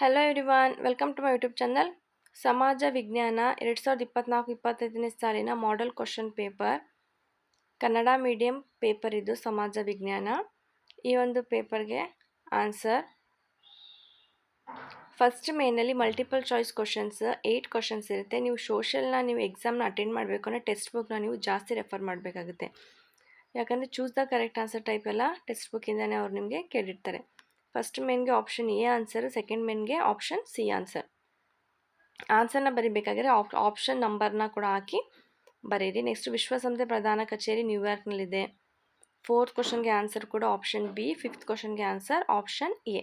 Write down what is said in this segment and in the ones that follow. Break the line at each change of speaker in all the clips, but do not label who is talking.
Hello everyone welcome to my YouTube channel ಸಮಾಜ ವಿಜ್ಞಾನ ಎರಡು ಸಾವಿರದ ಇಪ್ಪತ್ನಾಲ್ಕು, ಇಪ್ಪತ್ತೈದನೇ ಸಾಲಿನ model question paper Kannada medium paper ಇದು ಸಮಾಜ ವಿಜ್ಞಾನ. ಈ ಒಂದು ಪೇಪರ್ಗೆ ಆನ್ಸರ್ ಫಸ್ಟ್ ಮೇನಲ್ಲಿ multiple choice questions eight questions ಇರುತ್ತೆ. ನೀವು ಸೋಷಲ್ನ ನೀವು ಎಕ್ಸಾಮ್ನ ಅಟೆಂಡ್ ಮಾಡಬೇಕು ಅಂದರೆ ಟೆಕ್ಸ್ಟ್ ಬುಕ್ನ ನೀವು ಜಾಸ್ತಿ ರೆಫರ್ ಮಾಡಬೇಕಾಗುತ್ತೆ. ಯಾಕಂದರೆ choose the correct answer type ಎಲ್ಲ ಟೆಕ್ಸ್ಟ್ ಬುಕ್ಕಿಂದನೇ ಅವ್ರು ನಿಮಗೆ ಕೇಳಿರ್ತಾರೆ. ಫಸ್ಟ್ ಮೇನ್ಗೆ ಆಪ್ಷನ್ ಎ ಆನ್ಸರ್ ಸೆಕೆಂಡ್ ಮೇನ್ಗೆ ಆಪ್ಷನ್ ಸಿ ಆನ್ಸರ್ ಆನ್ಸರ್ನ ಬರಿಬೇಕಾದ್ರೆ ಆಪ್ ಆಪ್ಷನ್ ನಂಬರ್ನ ಕೂಡ ಹಾಕಿ ಬರೀರಿ. ನೆಕ್ಸ್ಟ್ ವಿಶ್ವಸಂಸ್ಥೆ ಪ್ರಧಾನ ಕಚೇರಿ ನ್ಯೂಯಾರ್ಕ್ನಲ್ಲಿದೆ ಫೋರ್ತ್ ಕ್ವಶನ್ಗೆ ಆನ್ಸರ್ ಕೂಡ ಆಪ್ಷನ್ ಬಿ ಫಿಫ್ತ್ ಕ್ವಶನ್ಗೆ ಆನ್ಸರ್ ಆಪ್ಷನ್ ಎ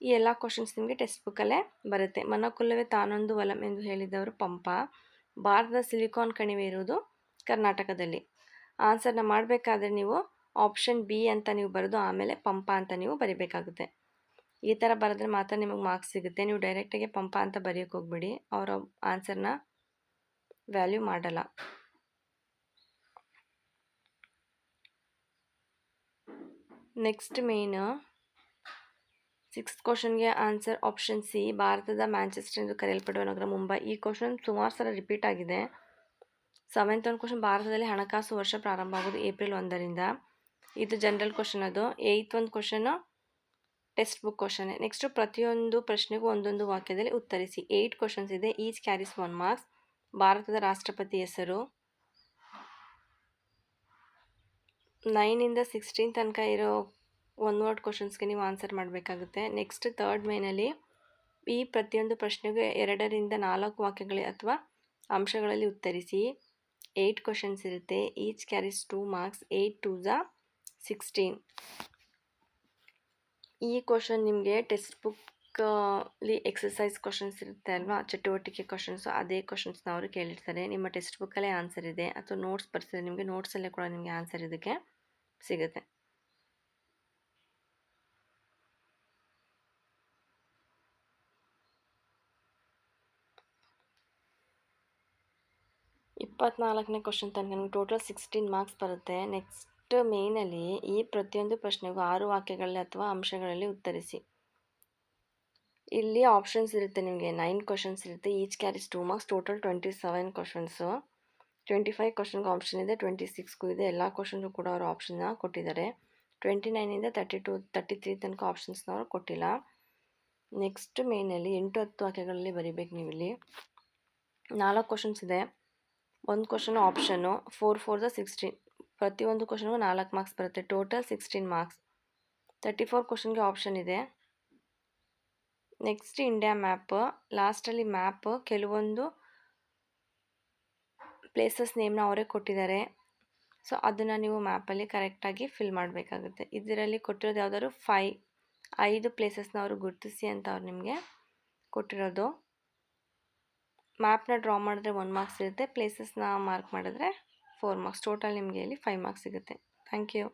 ಈ ಎಲ್ಲ ಕ್ವಶನ್ಸ್ ನಿಮಗೆ ಟೆಕ್ಸ್ಟ್ ಬುಕ್ಕಲ್ಲೇ ಬರುತ್ತೆ. ಮನಕುಲ್ಲವೇ ತಾನೊಂದು ವಲಂ ಎಂದು ಹೇಳಿದವರು ಪಂಪ. ಭಾರತದ ಸಿಲಿಕಾನ್ ಕಣಿವೆ ಇರುವುದು ಕರ್ನಾಟಕದಲ್ಲಿ. ಆನ್ಸರ್ನ ಮಾಡಬೇಕಾದ್ರೆ ನೀವು ಆಪ್ಷನ್ ಬಿ ಅಂತ ನೀವು ಬರೆದು ಆಮೇಲೆ ಪಂಪ ಅಂತ ನೀವು ಬರಿಬೇಕಾಗುತ್ತೆ. ಈ ಥರ ಬರೆದ್ರೆ ಮಾತ್ರ ನಿಮಗೆ ಮಾರ್ಕ್ಸ್ ಸಿಗುತ್ತೆ. ನೀವು ಡೈರೆಕ್ಟಾಗಿ ಪಂಪ ಅಂತ ಬರೆಯೋಕೆ ಹೋಗ್ಬಿಡಿ. ಅವರ ಆನ್ಸರ್ನ ವ್ಯಾಲ್ಯೂ ಮಾಡಲ್ಲ. ನೆಕ್ಸ್ಟ್ ಮೇನ್ ಸಿಕ್ಸ್ತ್ ಕ್ವಶನ್ಗೆ ಆನ್ಸರ್ ಆಪ್ಷನ್ ಸಿ ಭಾರತದ ಮ್ಯಾಂಚೆಸ್ಟರ್ ಎಂದು ಕರೆಯಲ್ಪಡುವ ನಗರ ಮುಂಬೈ. ಈ ಕ್ವಶನ್ ಸುಮಾರು ಸಲ ರಿಪೀಟ್ ಆಗಿದೆ. ಸೆವೆಂತ್ ಒಂದು ಕ್ವಶನ್ ಭಾರತದಲ್ಲಿ ಹಣಕಾಸು ವರ್ಷ ಪ್ರಾರಂಭ ಆಗೋದು ಏಪ್ರಿಲ್ ಒಂದರಿಂದ. ಇದು ಜನರಲ್ ಕ್ವಶನ್ ಅದು. ಏಯ್ತ್ ಒಂದು question text book question next ಪ್ರತಿಯೊಂದು ಪ್ರಶ್ನೆಗೂ ಒಂದೊಂದು ವಾಕ್ಯದಲ್ಲಿ ಉತ್ತರಿಸಿ. ಏಯ್ಟ್ ಕ್ವಶನ್ಸ್ ಇದೆ. ಈಚ್ ಕ್ಯಾರಿಸ್ ಒನ್ ಮಾರ್ಕ್ಸ್ ಭಾರತದ ರಾಷ್ಟ್ರಪತಿ ಹೆಸರು. ನೈನಿಂದ ಸಿಕ್ಸ್ಟೀನ್ ತನಕ ಇರೋ ಒನ್ ವರ್ಡ್ ಕ್ವಶನ್ಸ್ಗೆ ನೀವು ಆನ್ಸರ್ ಮಾಡಬೇಕಾಗುತ್ತೆ. ನೆಕ್ಸ್ಟ್ ತರ್ಡ್ ಮೇನಲ್ಲಿ ಈ ಪ್ರತಿಯೊಂದು ಪ್ರಶ್ನೆಗೂ ಎರಡರಿಂದ ನಾಲ್ಕು ವಾಕ್ಯಗಳು ಅಥವಾ ಅಂಶಗಳಲ್ಲಿ ಉತ್ತರಿಸಿ. ಏಯ್ಟ್ ಕ್ವಶನ್ಸ್ ಇರುತ್ತೆ. Each carries two marks eight to Jha sixteen ಈ ಕ್ವಶನ್ ನಿಮಗೆ ಟೆಕ್ಸ್ಟ್ ಬುಕ್ಕಲ್ಲಿ ಎಕ್ಸಸೈಸ್ ಕ್ವಶನ್ಸ್ ಇರುತ್ತೆ ಅಲ್ವಾ? ಚಟುವಟಿಕೆ ಕ್ವಶನ್ಸು ಅದೇ ಕ್ವಶನ್ಸ್ನ ಅವರು ಕೇಳಿರ್ತಾರೆ. ನಿಮ್ಮ ಟೆಕ್ಸ್ಟ್ ಬುಕ್ಕಲ್ಲೇ ಆನ್ಸರ್ ಇದೆ. ಅಥವಾ ನೋಟ್ಸ್ ಬರ್ಸಿದ್ರೆ ನಿಮಗೆ ನೋಟ್ಸಲ್ಲೇ ಕೂಡ ನಿಮಗೆ ಆನ್ಸರ್ ಇದಕ್ಕೆ ಸಿಗುತ್ತೆ. ಇಪ್ಪತ್ನಾಲ್ಕನೇ ಕ್ವಶನ್ ತನಕ ನಿಮ್ಗೆ ಟೋಟಲ್ ಸಿಕ್ಸ್ಟೀನ್ ಮಾರ್ಕ್ಸ್ ಬರುತ್ತೆ. ನೆಕ್ಸ್ಟ್ ಮೇನಲ್ಲಿ ಈ ಪ್ರತಿಯೊಂದು ಪ್ರಶ್ನೆಗೂ ಆರು ವಾಕ್ಯಗಳಲ್ಲಿ ಅಥವಾ ಅಂಶಗಳಲ್ಲಿ ಉತ್ತರಿಸಿ. ಇಲ್ಲಿ ಆಪ್ಷನ್ಸ್ ಇರುತ್ತೆ ನಿಮಗೆ. ನೈನ್ ಕ್ವಶನ್ಸ್ ಇರುತ್ತೆ. Each carries two marks total twenty seven questions twenty five ಕ್ವಶನ್ಗೆ ಆಪ್ಷನ್ ಇದೆ. ಟ್ವೆಂಟಿ ಸಿಕ್ಸ್ಗೂ ಇದೆ. ಎಲ್ಲ ಕ್ವಶನ್ಗೂ ಕೂಡ ಅವರು ಆಪ್ಷನ್ನ ಕೊಟ್ಟಿದ್ದಾರೆ. ಟ್ವೆಂಟಿ ನೈನಿಂದ ತರ್ಟಿ ಟು ತರ್ಟಿ ತ್ರೀ ತನಕ ಆಪ್ಷನ್ಸ್ನ ಅವರು ಕೊಟ್ಟಿಲ್ಲ. ನೆಕ್ಸ್ಟ್ ಮೇನಲ್ಲಿ ಎಂಟು, ಹತ್ತು ವಾಕ್ಯಗಳಲ್ಲಿ ಬರೀಬೇಕು ನೀವು ಇಲ್ಲಿ ನಾಲ್ಕು ಕ್ವಶನ್ಸ್ ಇದೆ. ಒಂದು ಕ್ವಶನ್ ಆಪ್ಷನ್ನು ಫೋರ್ ಫೋರ್ ದ ಸಿಕ್ಸ್ಟೀನ್ ಪ್ರತಿಯೊಂದು ಕ್ವಶನ್ಗೂ ನಾಲ್ಕು ಮಾರ್ಕ್ಸ್ ಬರುತ್ತೆ. Total sixteen marks thirty four ಕ್ವಶನ್ಗೆ ಆಪ್ಷನ್ ಇದೆ ನೆಕ್ಸ್ಟ್ ಇಂಡಿಯಾ ಮ್ಯಾಪ್ ಲಾಸ್ಟಲ್ಲಿ ಮ್ಯಾಪ್ ಕೆಲವೊಂದು ಪ್ಲೇಸಸ್ ನೇಮ್ನ ಅವರೇ ಕೊಟ್ಟಿದ್ದಾರೆ. ಸೊ ಅದನ್ನು ನೀವು ಮ್ಯಾಪಲ್ಲಿ ಕರೆಕ್ಟಾಗಿ ಫಿಲ್ ಮಾಡಬೇಕಾಗುತ್ತೆ. ಇದರಲ್ಲಿ ಕೊಟ್ಟಿರೋದು ಯಾವುದಾದ್ರು ಫೈ ಐದು ಪ್ಲೇಸಸ್ನ ಅವರು ಗುರುತಿಸಿ ಅಂತ ಅವ್ರು ನಿಮಗೆ ಕೊಟ್ಟಿರೋದು. ಮ್ಯಾಪ್ನ ಡ್ರಾ ಮಾಡಿದ್ರೆ ಒನ್ ಮಾರ್ಕ್ಸ್ ಇರುತ್ತೆ. ಪ್ಲೇಸಸ್ನ ಮಾರ್ಕ್ ಮಾಡಿದ್ರೆ ಫೋರ್ ಮಾರ್ಕ್ಸ್ ಟೋಟಲ್ ನಿಮಗೆ ಇಲ್ಲಿ ಫೈವ್ ಮಾರ್ಕ್ಸ್ ಸಿಗುತ್ತೆ. Thank you